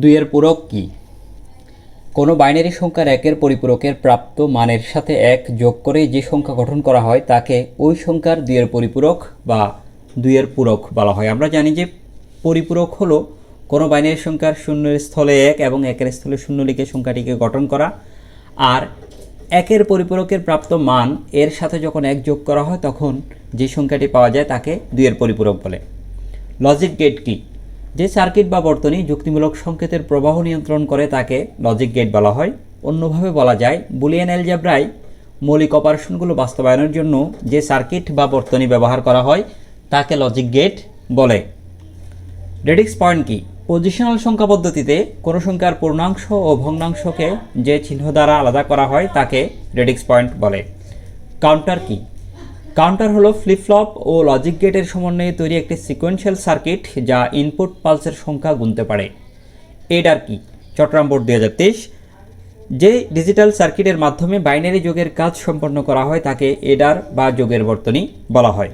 দুইয়ের পূরক কি? কোনো বাইনারি সংখ্যার একের পরিপূরকের প্রাপ্ত মানের সাথে এক যোগ করে যে সংখ্যা গঠন করা হয়, তাকে ওই সংখ্যার দুইয়ের পরিপূরক বা দুইয়ের পূরক বলা হয়। আমরা জানি যে পরিপূরক হলো কোনো বাইনারি সংখ্যার শূন্যের স্থলে এক এবং একের স্থলে শূন্য লিখে সংখ্যাটিকে গঠন করা। আর একের পরিপূরকের প্রাপ্ত মান এর সাথে যখন এক যোগ করা হয়, তখন যে সংখ্যাটি পাওয়া যায় তাকে দুইয়ের পরিপূরক বলে। লজিক গেট কি? যে সার্কিট বা বর্তনী যুক্তিমূলক সংকেতের প্রবাহ নিয়ন্ত্রণ করে তাকে লজিক গেট বলা হয়, অন্যভাবে বলা যায় বুলিয়ান অ্যালজাব্রায় মৌলিক অপারেশনগুলো বাস্তবায়নের জন্য যে সার্কিট বা বর্তনী ব্যবহার করা হয়, তাকে লজিক গেট বলে। রেডিক্স পয়েন্ট কি? পজিশনাল সংখ্যা পদ্ধতিতে কোনো সংখ্যার পূর্ণাংশ ও ভগ্নাংশকে যে চিহ্ন দ্বারা আলাদা করা হয়, তাকে রেডিক্স পয়েন্ট বলে। কাউন্টার কি? কাউন্টার হলো ফ্লিপফ্লপ ও লজিক গেটের সমন্বয়ে তৈরি একটি সিকোয়েন্সিয়াল সার্কিট যা ইনপুট পালসের সংখ্যা গুনতে পারে। এডার কি? চট্টগ্রাম বোর্ড দু হাজার তেইশ। যে ডিজিটাল সার্কিটের মাধ্যমে বাইনারি যোগের কাজ সম্পন্ন করা হয়, তাকে এডার বা যোগের বর্তনী বলা হয়।